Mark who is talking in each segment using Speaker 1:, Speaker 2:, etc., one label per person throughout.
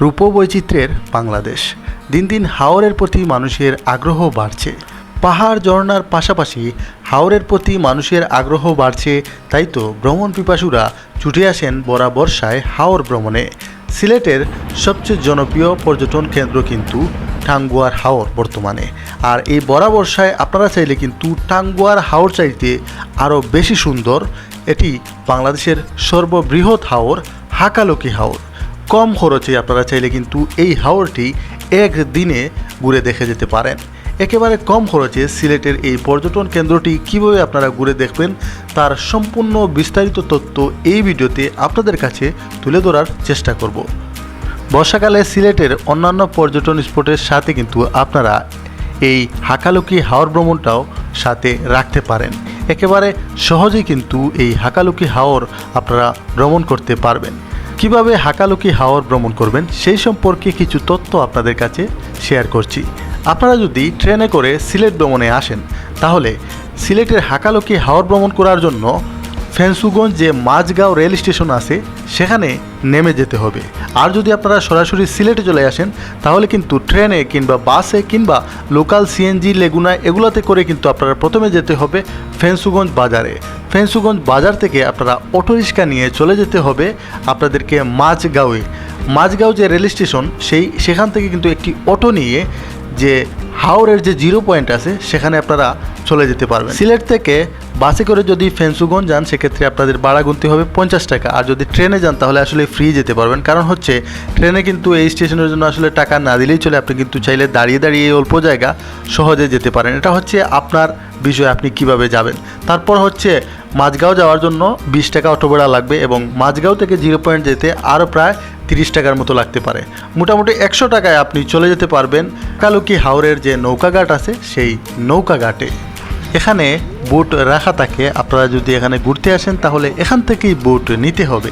Speaker 1: রূপবৈচিত্র্যের বাংলাদেশ। দিন দিন হাওরের প্রতি মানুষের আগ্রহ বাড়ছে। পাহাড় ঝর্ণার পাশাপাশি হাওরের প্রতি মানুষের আগ্রহ বাড়ছে, তাই তো ভ্রমণ পিপাসুরা ছুটে আসেন বরা বর্ষায় হাওর ভ্রমণে। সিলেটের সবচেয়ে জনপ্রিয় পর্যটন কেন্দ্র কিন্তু টাঙ্গুয়ার হাওর বর্তমানে। আর এই বরা বর্ষায় আপনারা চাইলে কিন্তু টাঙ্গুয়ার হাওর চাইতে আরও বেশি সুন্দর। এটি বাংলাদেশের সর্ববৃহৎ হাওর, হাকালকি হাওর। কম খরচে আপনারা চাইলে কিন্তু এই হাওরটি একদিনে ঘুরে দেখে যেতে পারেন। একেবারে কম খরচে সিলেটের এই পর্যটন কেন্দ্রটি কীভাবে আপনারা ঘুরে দেখবেন, তার সম্পূর্ণ বিস্তারিত তথ্য এই ভিডিওতে আপনাদের কাছে তুলে ধরার চেষ্টা করব। বর্ষাকালে সিলেটের অন্যান্য পর্যটন স্পটের সাথে কিন্তু আপনারা এই হাকালুকি হাওর ভ্রমণটাও সাথে রাখতে পারেন। একেবারে সহজেই কিন্তু এই হাকালুকি হাওর আপনারা ভ্রমণ করতে পারবেন। কীভাবে হাকালুকি হাওয়ার ভ্রমণ করবেন সেই সম্পর্কে কিছু তথ্য আপনাদের কাছে শেয়ার করছি। আপনারা যদি ট্রেনে করে সিলেট ভ্রমণে আসেন, তাহলে সিলেটের হাকালুকি হাওয়ার ভ্রমণ করার জন্য ফেন্সুগঞ্জ যে মাঝগাঁও রেল স্টেশন আছে, সেখানে নেমে যেতে হবে। আর যদি আপনারা সরাসরি সিলেটে চলে আসেন, তাহলে কিন্তু ট্রেনে কিংবা বাসে কিংবা লোকাল সিএনজি, লেগুনা এগুলোতে করে কিন্তু আপনারা প্রথমে যেতে হবে ফেন্সুগঞ্জ বাজারে। ফেন্সুগঞ্জ বাজার থেকে আপনারা অটো রিক্সা নিয়ে চলে যেতে হবে আপনাদেরকে মাঝগাঁওয়ে। মাঝগাঁও যে রেল স্টেশন, সেই সেখান থেকে কিন্তু একটি অটো নিয়ে যে হাওড়ের যে জিরো পয়েন্ট আছে, সেখানে আপনারা চলে যেতে পারবেন। সিলেট থেকে বাসে করে যদি ফেন্সুগঞ্জ যান, সেক্ষেত্রে আপনাদের ভাড়া গুনতে হবে পঞ্চাশ টাকা। আর যদি ট্রেনে যান, তাহলে আসলে ফ্রি যেতে পারবেন। কারণ হচ্ছে, ট্রেনে কিন্তু এই স্টেশনের জন্য আসলে টাকা না দিলেই চলে। আপনি কিন্তু চাইলে দাঁড়িয়ে দাঁড়িয়ে অল্প জায়গা সহজে যেতে পারেন। এটা হচ্ছে আপনার বিষয়, আপনি কীভাবে যাবেন। তারপর হচ্ছে, মাঝগাঁও যাওয়ার জন্য বিশ টাকা অটো ভাড়া লাগবে এবং মাঝগাঁও থেকে জিরো পয়েন্ট যেতে আরও প্রায় তিরিশ টাকার মতো লাগতে পারে। মোটামুটি একশো টাকায় আপনি চলে যেতে পারবেন কালুকি হাওরের যে নৌকাঘাট আছে, সেই নৌকাঘাটে। এখানে বুট রাখা থাকে। আপনারা যদি এখানে ঘুরতে আসেন, তাহলে এখান থেকেই বুট নিতে হবে।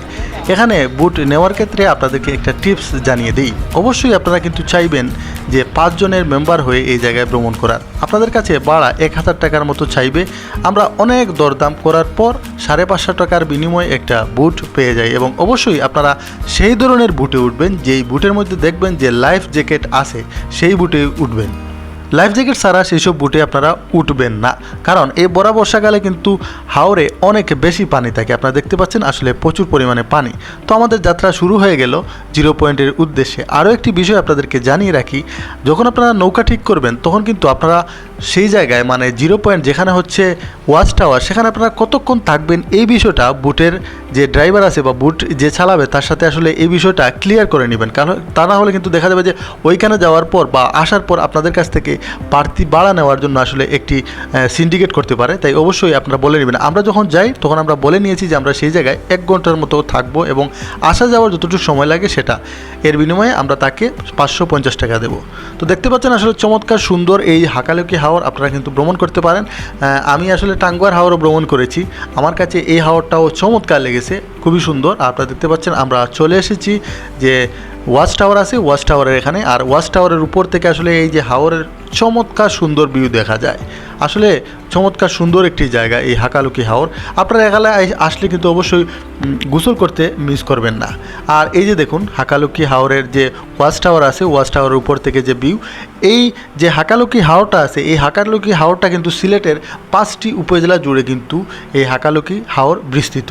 Speaker 1: এখানে বুট নেওয়ার ক্ষেত্রে আপনাদেরকে একটা টিপস জানিয়ে দিই। অবশ্যই আপনারা কিন্তু চাইবেন যে পাঁচজনের মেম্বার হয়ে এই জায়গায় ভ্রমণ করার। আপনাদের কাছে ভাড়া এক হাজার টাকার মতো চাইবে। আমরা অনেক দরদাম করার পর সাড়ে পাঁচশো টাকার বিনিময়ে একটা বুট পেয়ে যাই এবং অবশ্যই আপনারা সেই ধরনের বুটে উঠবেন, যেই বুটের মধ্যে দেখবেন যে লাইফ জ্যাকেট আছে, সেই বুটে উঠবেন। লাইফ জ্যাকেট ছাড়া সেসব বুটে আপনারা উঠবেন না। কারণ এই বড় বর্ষাকালে কিন্তু হাওরে অনেক বেশি পানি থাকে। আপনারা দেখতে পাচ্ছেন আসলে প্রচুর পরিমাণে পানি। তো আমাদের যাত্রা শুরু হয়ে গেল জিরো পয়েন্টের উদ্দেশ্যে। আরও একটি বিষয় আপনাদেরকে জানিয়ে রাখি, যখন আপনারা নৌকা ঠিক করবেন, তখন কিন্তু আপনারা সেই জায়গায় মানে জিরো পয়েন্ট যেখানে হচ্ছে ওয়াচ টাওয়ার, সেখানে আপনারা কতক্ষণ থাকবেন এই বিষয়টা বুটের যে ড্রাইভার আছে বা বুট যে চালাবে, তার সাথে আসলে এই বিষয়টা ক্লিয়ার করে নেবেন। কারণ তা না হলে কিন্তু দেখা যাবে যে ওইখানে যাওয়ার পর বা আসার পর আপনাদের কাছ থেকে বাড়তি বাড়া নেওয়ার জন্য আসলে একটি সিন্ডিকেট করতে পারে। তাই অবশ্যই আপনারা বলে নেবেন। আমরা যখন যাই, তখন আমরা বলে নিয়েছি যে আমরা সেই জায়গায় এক ঘণ্টার মতো থাকব এবং আসা যাওয়ার যতটুকু সময় লাগে সেটা। এর বিনিময়ে আমরা তাকে পাঁচশো পঞ্চাশ টাকা দেবো। তো দেখতে পাচ্ছেন আসলে চমৎকার সুন্দর এই হাকালুকি হাওর আপনারা কিন্তু ভ্রমণ করতে পারেন। আমি আসলে টাঙ্গুয়ার হাওরও ভ্রমণ করেছি। আমার কাছে এই হাওরটাও চমৎকার লেগেছে। খুবই সুন্দর। আপনারা দেখতে পাচ্ছেন আমরা চলে এসেছি যে ওয়াচ টাওয়ার আছে ওয়াচ টাওয়ারের এখানে। আর ওয়াচ টাওয়ারের উপর থেকে আসলে এই যে হাওরের চমৎকার সুন্দর ভিউ দেখা যায়। আসলে চমৎকার, সুন্দর একটি জায়গা এই হাকালুকি হাওর। আপনারা এখানে আসলে কিন্তু অবশ্যই গোসল করতে মিস করবেন না। আর এই যে দেখুন, হাকালুকি হাওরের যে ওয়াচ টাওয়ার আছে, ওয়াচ টাওয়ারের উপর থেকে যে ভিউ এই যে হাকালুকি হাওরটা আছে, এই হাকালুকি হাওরটা কিন্তু সিলেটের পাঁচটি উপজেলা জুড়ে কিন্তু এই হাকালুকি হাওর বিস্তৃত।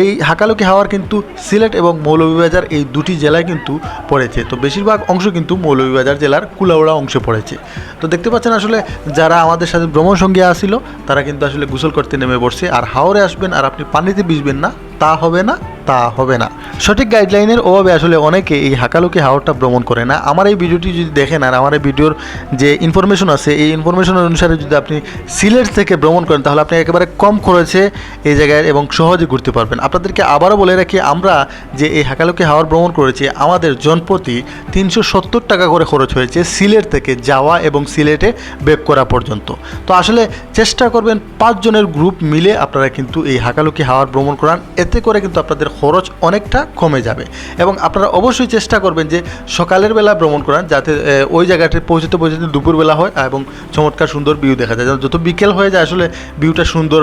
Speaker 1: এই হাকালুকি হাওর কিন্তু সিলেট এবং মৌলভীবাজার এই দুটি জেলায় কিন্তু পড়েছে। তো বেশিরভাগ অংশ কিন্তু মৌলভীবাজার জেলার কুলাউড়া অংশে পড়েছে। তো দেখতে পাচ্ছেন আসলে যারা আমাদের সাথে ভ্রমণ সঙ্গী আসছিল তারা কিন্তু আসলে গোসল করতে নেমে পড়ছে। আর হাওরে আসবেন আর আপনি পানিতে ভিজবেন না, তা হবে না। তা হবে না। সঠিক গাইডলাইনের অভাবে আসলে অনেকে এই হাকালুকি হাওরটা ভ্রমণ করে না। আমার এই ভিডিওটি যদি দেখেন আর আমার এই ভিডিওর যে ইনফরমেশন আছে, এই ইনফরমেশন অনুসারে যদি আপনি সিলেট থেকে ভ্রমণ করেন, তাহলে আপনি একেবারে কম খরচে এই জায়গায় এবং সহজে ঘুরতে পারবেন। আপনাদেরকে আবারও বলে রাখি, আমরা যে এই হাকালুকি হাওর ভ্রমণ করেছি, আমাদের জনপ্রতি তিনশো সত্তর টাকা করে খরচ হয়েছে সিলেট থেকে যাওয়া এবং সিলেটে বেক করা পর্যন্ত। তো আসলে চেষ্টা করবেন পাঁচজনের গ্রুপ মিলে আপনারা কিন্তু এই হাকালুকি হাওয়ার ভ্রমণ করান এতে করে কিন্তু আপনাদের খরচ অনেকটা কমে যাবে। এবং আপনারা অবশ্যই চেষ্টা করবেন যে সকালের বেলা ভ্রমণ করার যাতে ওই জায়গাটি পৌঁছতে পৌঁছতে দুপুরবেলা হয় এবং চমৎকার সুন্দর ভিউ দেখা যায়। যত বিকেল হয়ে যায় আসলে ভিউটা সুন্দর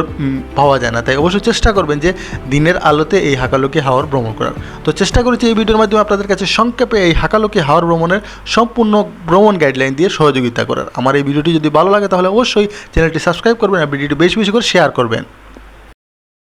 Speaker 1: পাওয়া যায় না। তাই অবশ্যই চেষ্টা করবেন যে দিনের আলোতে এই হাকালুকি হাওর ভ্রমণ করার। তো চেষ্টা করেছি এই ভিডিওর মাধ্যমে আপনাদের কাছে সংক্ষেপে এই হাকালুকি হাওর ভ্রমণের সম্পূর্ণ ভ্রমণ গাইডলাইন দিয়ে সহযোগিতা করার। আমার এই ভিডিওটি যদি ভালো লাগে তাহলে অবশ্যই চ্যানেলটি সাবস্ক্রাইব করবেন আর ভিডিওটি বেশি বেশি করে শেয়ার করবেন।